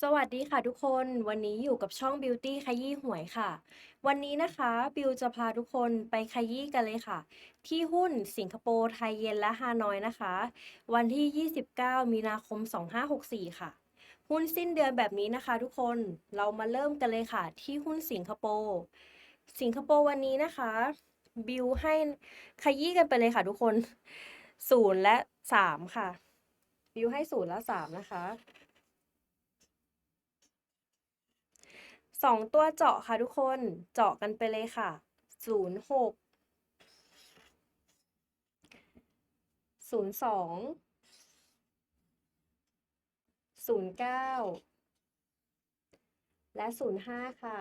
สวัสดีค่ะทุกคน วันนี้อยู่กับช่อง Beauty ขยี้หวยค่ะ วันนี้นะคะบิวจะพาทุกคนไปขยี้กันเลยค่ะ ที่หุ้นสิงคโปร์ไทยเย็นและฮานอยนะคะ วันที่ 29 มีนาคม 2564 ค่ะ หุ้นสิ้นเดือนแบบนี้นะคะ ทุกคนเรามาเริ่มกันเลยค่ะ ที่หุ้นสิงคโปร์สิงคโปร์วันนี้นะคะ บิวให้ขยี้กันไปเลยค่ะ ทุกคนศูนย์และสามค่ะ บิวให้ศูนย์และสามนะคะ สองตัวเจาะค่ะทุกคนเจาะกันไปเลยค่ะศูนย์หกศูนย์สองศูนย์เก้าและศูนย์ห้าค่ะ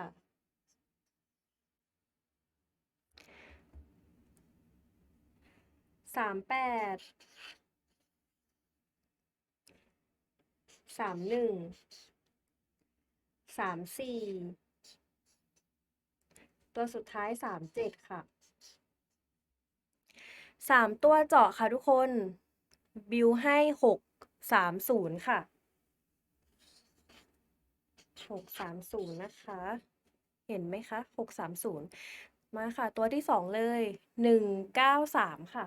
สามแปดสามหนึ่ง สามสี่ตัวสุดท้ายสามเจ็ดค่ะสามตัวเจาะค่ะทุกคน บิวให้หกสามศูนย์ค่ะหกสามศูนย์นะคะ เห็นไหมคะหกสามศูนย์มาค่ะ ตัวที่สองเลยหนึ่งเก้าสามค่ะ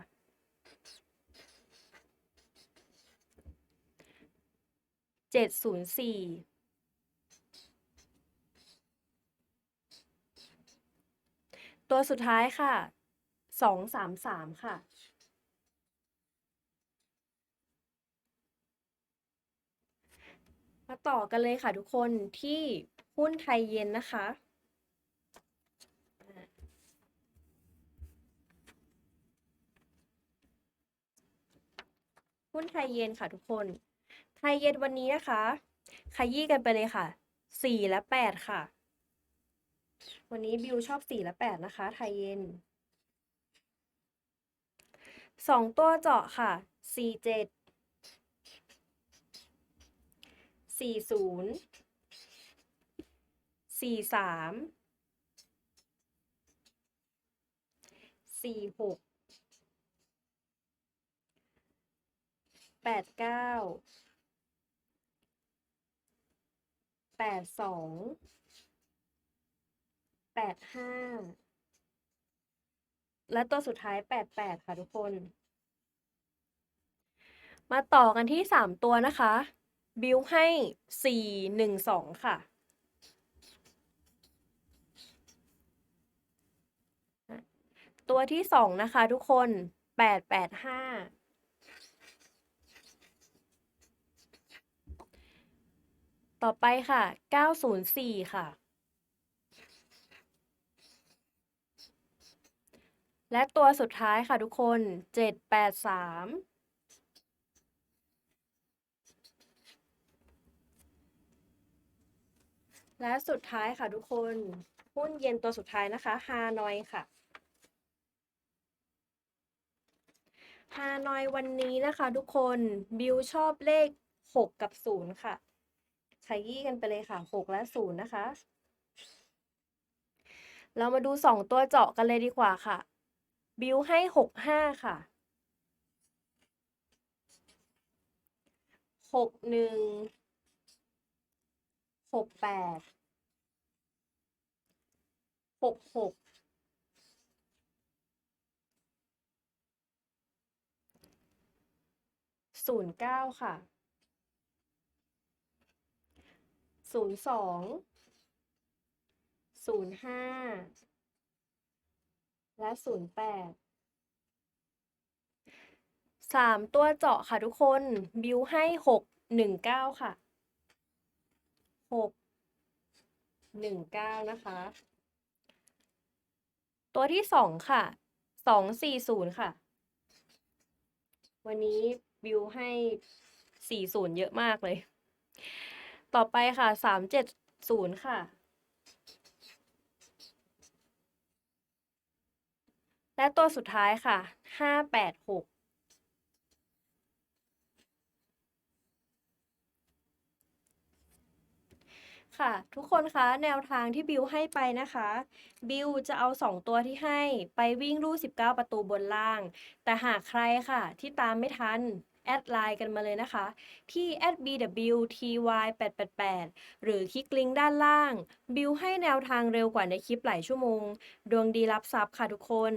เจ็ดศูนย์สี่ ตัวสุดท้ายค่ะ สองสามสามค่ะ มาต่อกันเลยค่ะทุกคนที่หุ้นไทยเย็นนะคะ หุ้นไทยเย็นค่ะทุกคน ไทยเย็นวันนี้นะคะ ขยี้กันไปเลยค่ะสี่และแปดค่ะ วันนี้บิวชอบสี่และแปดนะคะ ไทยเย็นสองตัวเจาะค่ะสี่เจ็ดสี่ศูนย์สี่สามสี่หกแปดเก้าแปดสอง แปดห้าและตัวสุดท้ายแปดแปดค่ะทุกคน มาต่อกันที่สามตัวนะคะ บิวให้สี่หนึ่งสองค่ะตัวที่สองนะคะทุกคนแปดแปดห้าต่อไปค่ะเก้าศูนย์สี่ค่ะ และตัวสุดท้ายค่ะทุกคนเจ็ดแปดสามและสุดท้ายค่ะทุกคน หุ้นเย็นตัวสุดท้ายนะคะฮานอยค่ะฮานอยวันนี้นะคะทุกคนบิวชอบเลขหกกับศูนย์ค่ะขยี้กันไปเลยค่ะหกและศูนย์นะคะ เรามาดูสองตัวเจาะกันเลยดีกว่าค่ะ บิวให้หกห้าค่ะหกหนึ่งหกแปดหกหกศูนย์เก้าค่ะศูนย์สองศูนย์ห้า และศูนย์แปดสามตัวเจาะค่ะทุกคน บิวให้หกหนึ่งเก้าค่ะหกหนึ่งเก้านะคะ ตัวที่สองค่ะสองสี่ศูนย์ค่ะ วันนี้บิวให้สี่ศูนย์เยอะมากเลย ต่อไปค่ะสามเจ็ดศูนย์ค่ะ และตัวสุดท้ายค่ะ ห้าแปดหก ค่ะ ทุกคนคะแนวทางที่บิวให้ไปนะคะ บิวจะเอา 2 ตัวที่ให้ไปวิ่งลู่19 ประตูบนล่าง แต่หากใครค่ะ ที่ตามไม่ทัน แอดไลน์กันมาเลยนะคะ ที่ @bwty888 หรือคลิกลิงก์ด้านล่าง บิวให้แนวทางเร็วกว่าในคลิปหลายชั่วโมง ดวงดีรับทรัพย์ค่ะทุกคน